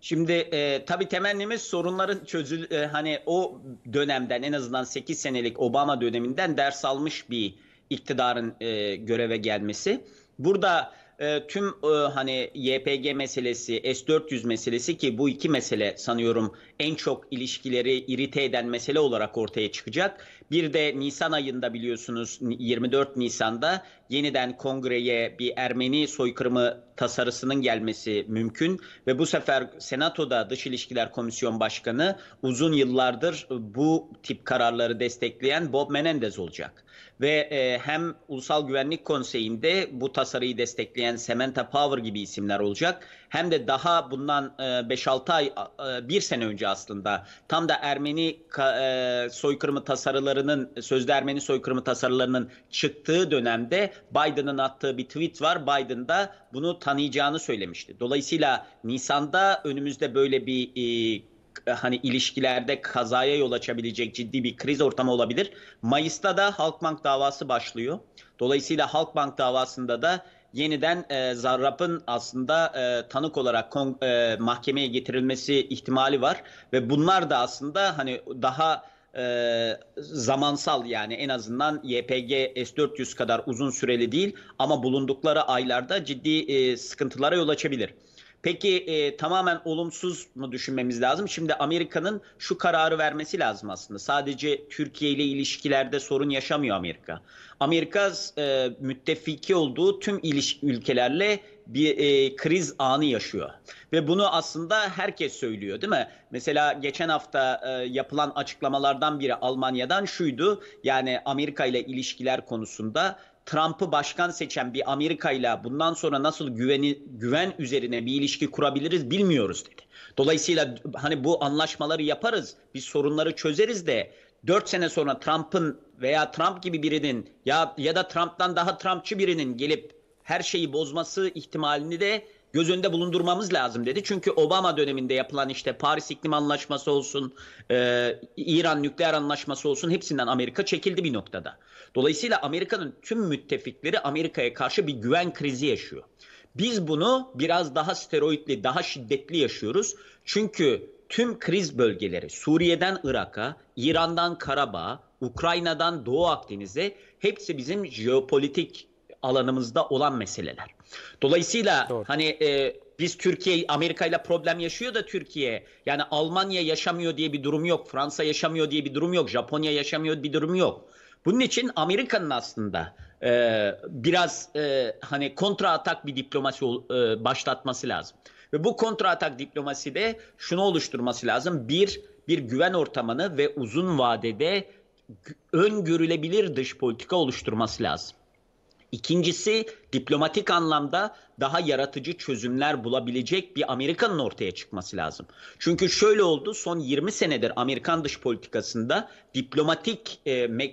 Şimdi e, tabii temennimiz sorunların çözül e, hani o dönemden en azından 8 senelik Obama döneminden ders almış bir iktidarın e, göreve gelmesi. Burada e, tüm e, hani YPG meselesi, S-400 meselesi ki bu iki mesele sanıyorum en çok ilişkileri irite eden mesele olarak ortaya çıkacak. Bir de Nisan ayında biliyorsunuz 24 Nisan'da yeniden kongreye bir Ermeni soykırımı tasarısının gelmesi mümkün ve bu sefer Senato'da Dış İlişkiler Komisyon Başkanı uzun yıllardır bu tip kararları destekleyen Bob Menendez olacak ve e, hem Ulusal Güvenlik Konseyi'nde bu tasarıyı destekleyen Samantha Power gibi isimler olacak. Hem de daha bundan e, 5-6 ay, e, bir sene önce aslında tam da Ermeni e, soykırımı tasarılarının, sözde Ermeni soykırımı tasarılarının çıktığı dönemde Biden'ın attığı bir tweet var. Biden da bunu tanıyacağını söylemişti. Dolayısıyla Nisan'da önümüzde böyle bir e, hani ilişkilerde kazaya yol açabilecek ciddi bir kriz ortamı olabilir. Mayıs'ta da Halkbank davası başlıyor. Dolayısıyla Halkbank davasında da yeniden e, Zarrab'ın aslında e, tanık olarak kon, e, mahkemeye getirilmesi ihtimali var ve bunlar da aslında hani daha e, zamansal yani en azından YPG S400 kadar uzun süreli değil ama bulundukları aylarda ciddi e, sıkıntılara yol açabilir. Peki e, tamamen olumsuz mu düşünmemiz lazım? Şimdi Amerika'nın şu kararı vermesi lazım aslında. Sadece Türkiye ile ilişkilerde sorun yaşamıyor Amerika. Amerika e, müttefiki olduğu tüm iliş ülkelerle bir e, kriz anı yaşıyor. Ve bunu aslında herkes söylüyor değil mi? Mesela geçen hafta e, yapılan açıklamalardan biri Almanya'dan şuydu. Yani Amerika ile ilişkiler konusunda Trump'ı başkan seçen bir Amerika ile bundan sonra nasıl güveni, güven üzerine bir ilişki kurabiliriz bilmiyoruz dedi. Dolayısıyla hani bu anlaşmaları yaparız, biz sorunları çözeriz de 4 sene sonra Trump'ın veya Trump gibi birinin ya ya da Trump'tan daha Trumpçı birinin gelip her şeyi bozması ihtimalini de göz önünde bulundurmamız lazım dedi. Çünkü Obama döneminde yapılan işte Paris İklim Anlaşması olsun, e, İran nükleer anlaşması olsun hepsinden Amerika çekildi bir noktada. Dolayısıyla Amerika'nın tüm müttefikleri Amerika'ya karşı bir güven krizi yaşıyor. Biz bunu biraz daha steroidli, daha şiddetli yaşıyoruz. Çünkü tüm kriz bölgeleri Suriye'den Irak'a, İran'dan Karabağ, Ukrayna'dan Doğu Akdeniz'e hepsi bizim jeopolitik alanımızda olan meseleler. Dolayısıyla Doğru. hani e, biz Türkiye Amerika ile problem yaşıyor da Türkiye yani Almanya yaşamıyor diye bir durum yok. Fransa yaşamıyor diye bir durum yok. Japonya yaşamıyor bir durum yok. Bunun için Amerika'nın aslında e, biraz e, hani kontra atak bir diplomasi e, başlatması lazım. Ve bu kontra atak diplomasi de şunu oluşturması lazım. Bir, bir güven ortamını ve uzun vadede öngörülebilir dış politika oluşturması lazım. İkincisi diplomatik anlamda daha yaratıcı çözümler bulabilecek bir Amerika'nın ortaya çıkması lazım. Çünkü şöyle oldu son 20 senedir Amerikan dış politikasında diplomatik e,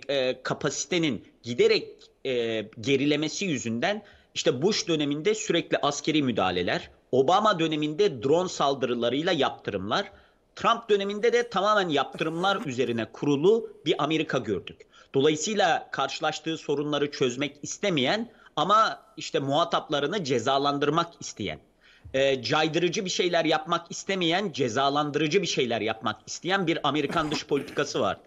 e, kapasitenin giderek e, gerilemesi yüzünden işte Bush döneminde sürekli askeri müdahaleler, Obama döneminde drone saldırılarıyla yaptırımlar, Trump döneminde de tamamen yaptırımlar üzerine kurulu bir Amerika gördük. Dolayısıyla karşılaştığı sorunları çözmek istemeyen ama işte muhataplarını cezalandırmak isteyen, e, caydırıcı bir şeyler yapmak istemeyen, cezalandırıcı bir şeyler yapmak isteyen bir Amerikan dış politikası var.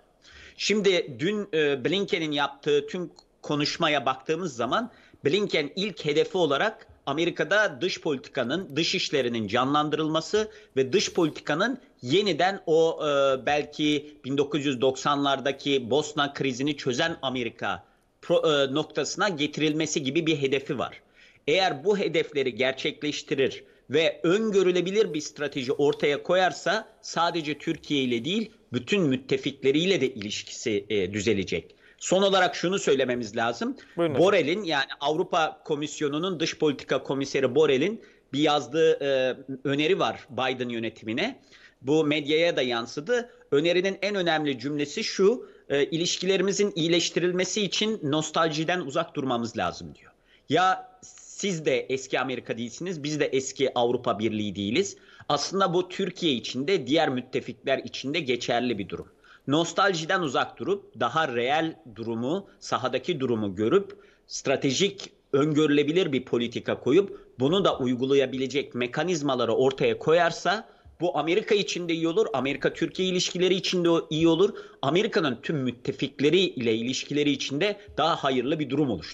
Şimdi dün e, Blinken'in yaptığı tüm konuşmaya baktığımız zaman Blinken ilk hedefi olarak Amerika'da dış politikanın, dış işlerinin canlandırılması ve dış politikanın yeniden o e, belki 1990'lardaki Bosna krizini çözen Amerika pro, e, noktasına getirilmesi gibi bir hedefi var. Eğer bu hedefleri gerçekleştirir ve öngörülebilir bir strateji ortaya koyarsa sadece Türkiye ile değil bütün müttefikleriyle de ilişkisi e, düzelecek. Son olarak şunu söylememiz lazım. Borel'in yani Avrupa Komisyonu'nun dış politika komiseri Borel'in bir yazdığı e, öneri var Biden yönetimine. Bu medyaya da yansıdı. Önerinin en önemli cümlesi şu. E, ilişkilerimizin iyileştirilmesi için nostaljiden uzak durmamız lazım diyor. Ya siz de eski Amerika değilsiniz, biz de eski Avrupa Birliği değiliz. Aslında bu Türkiye içinde, diğer müttefikler içinde geçerli bir durum nostaljiden uzak durup daha reel durumu, sahadaki durumu görüp stratejik öngörülebilir bir politika koyup bunu da uygulayabilecek mekanizmaları ortaya koyarsa Bu Amerika için de iyi olur. Amerika-Türkiye ilişkileri için de iyi olur. Amerika'nın tüm müttefikleri ile ilişkileri için de daha hayırlı bir durum olur.